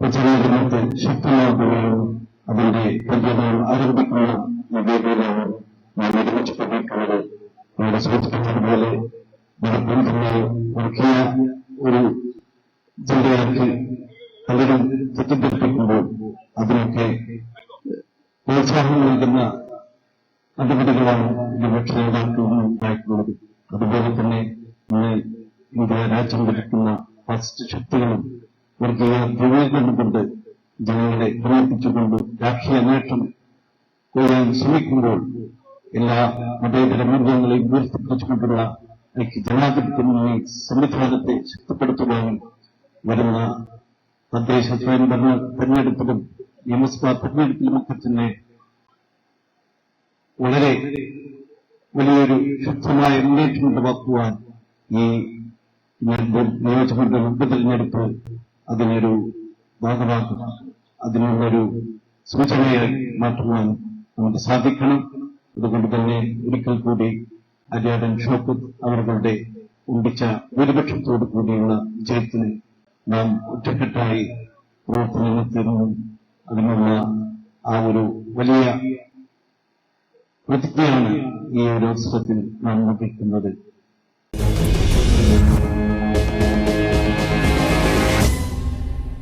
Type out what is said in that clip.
പ്രചരണ രംഗത്ത് ശക്തമാക്കുകയും അതിന്റെ പ്രചരണം ആരംഭിക്കുന്ന ഈ വേദിയിലാണ് നാം ഒരുമിച്ച് പങ്കെടുക്കുന്നത് നമ്മുടെ സൂചിപ്പിച്ചതുപോലെ മലപ്പുറം ജില്ലയെ മുഖ്യ ഒരു ജില്ലയാക്കി പലരും തെറ്റിദ്ധരിപ്പിക്കുമ്പോൾ അതിനൊക്കെ പ്രോത്സാഹം നൽകുന്ന നടപടികളാണ് പ്രതിപക്ഷ നേതാക്കളും ഉണ്ടായിട്ടുള്ളത്. അതുപോലെ തന്നെ ഇന്ത്യ രാജ്യം ഭരിക്കുന്ന ഫസ്റ്റ് ശക്തികളും വർഗീയ ധ്രുവീകരണം കൊണ്ട് ജനങ്ങളെ പ്രവർത്തിച്ചുകൊണ്ട് രാഷ്ട്രീയ നേട്ടം കൊയ്യാൻ ശ്രമിക്കുമ്പോൾ എല്ലാ മതേതര മൂല്യങ്ങളെയും ഉയർത്തിപ്പിടിച്ചുകൊണ്ടുള്ള ഐക്യ ജനാധിപത്യ മുന്നണി സംവിധാനത്തെ ശക്തിപ്പെടുത്തുവാനും വരുന്ന തദ്ദേശ സ്വയംഭരണ തെരഞ്ഞെടുപ്പിലും നിയമസഭാ തെരഞ്ഞെടുപ്പിലുമൊക്കെ തന്നെ വളരെ വലിയൊരു ശക്തമായ മുന്നേറ്റം ഉണ്ടാക്കുവാൻ ഈ നിയോജകമണ്ഡലം ഉപതെരഞ്ഞെടുപ്പ് അതിനൊരു ഭാഗമാക്കുക അതിനുള്ളൊരു സൂചനയായി മാറ്റുവാൻ നമുക്ക് സാധിക്കണം. അതുകൊണ്ട് തന്നെ ഒരിക്കൽ കൂടി അര്യാടൻ ഷോക്കത്ത് അവരുടെ ഉണ്ടിച്ച ഭൂരിപക്ഷത്തോടു കൂടിയുള്ള വിജയത്തിന് നാം ഒറ്റക്കെട്ടായി പ്രവർത്തനത്തിനും അതിനുള്ള ആ ഒരു വലിയ പ്രതിജ്ഞയാണ് ഈ ഒരു അവസരത്തിൽ നാം നിർമ്മിക്കുന്നത്